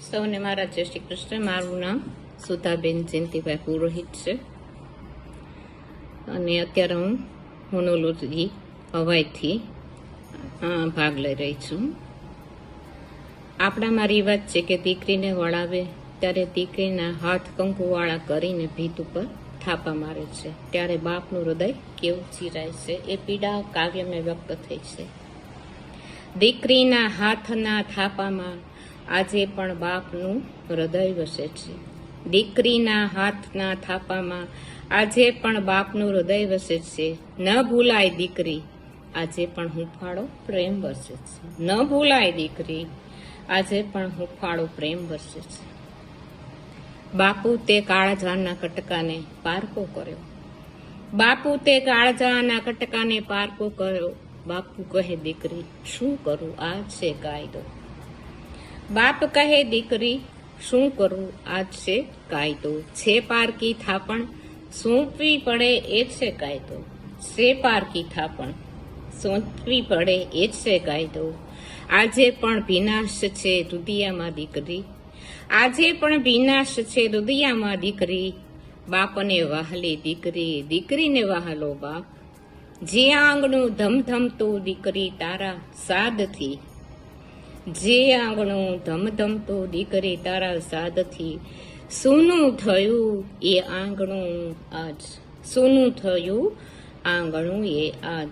સૌને મારા જય શ્રી કૃષ્ણ. મારું નામ સુધાબેન જયંતિભાઈ પુરોહિત છે. અને અત્યારે હું હોનોલોજી હવાઈથી ભાગ લઈ રહી છું. આપણામાં રિવાજ છે કે દીકરીને વળાવે ત્યારે દીકરીના હાથ કંકુવાળા કરીને ભીત ઉપર થાપા મારે છે. ત્યારે બાપનું હૃદય કેવું ચીરાય છે. એ પીડા કાવ્યમાં વ્યક્ત થઈ છે. દીકરીના હાથના થાપામાં આજે પણ બાપનું હૃદય વસે છે. દીકરીના હાથના થાપામાં આજે પણ બાપનું હૃદય વસે છે. ન ભૂલાય દીકરી, આજે પણ હુંફાળો પ્રેમ વસે છે. ન ભૂલાય દીકરી, આજે પણ હુંફાળો પ્રેમ વસે છે. બાપુ તે કાળજાના કટકાને પારકો કર્યો. બાપુ તે કાળજાના કટકાને પારકો કર્યો. બાપુ કહે, દીકરી, શું કરું? આ છે કાયદો. બાપ કહે, દીકરી, શું કરવું આ છે કાયદો. છે પારકી થાપણ. સોંપવી પડે એ છે કાયદો. છે પારકી થાપણ. સોંપવી પડે એ છે કાયદો. આજે પણ વિનાશ છે રુદિયામાં દીકરી. આજે પણ વિનાશ છે રુદિયામાં દીકરી. બાપને વહાલી દીકરી, દીકરીને વહાલો બાપ. જે આંગણું ધમધમતું દીકરી તારા સાદથી જે આંગણું ધમધમતો દીકરી તારા સાદથી સૂનું થયું એ આંગણું આજ. સૂનું થયું આંગણું એ આજ.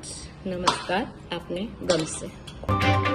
નમસ્કાર, આપને ગમશે.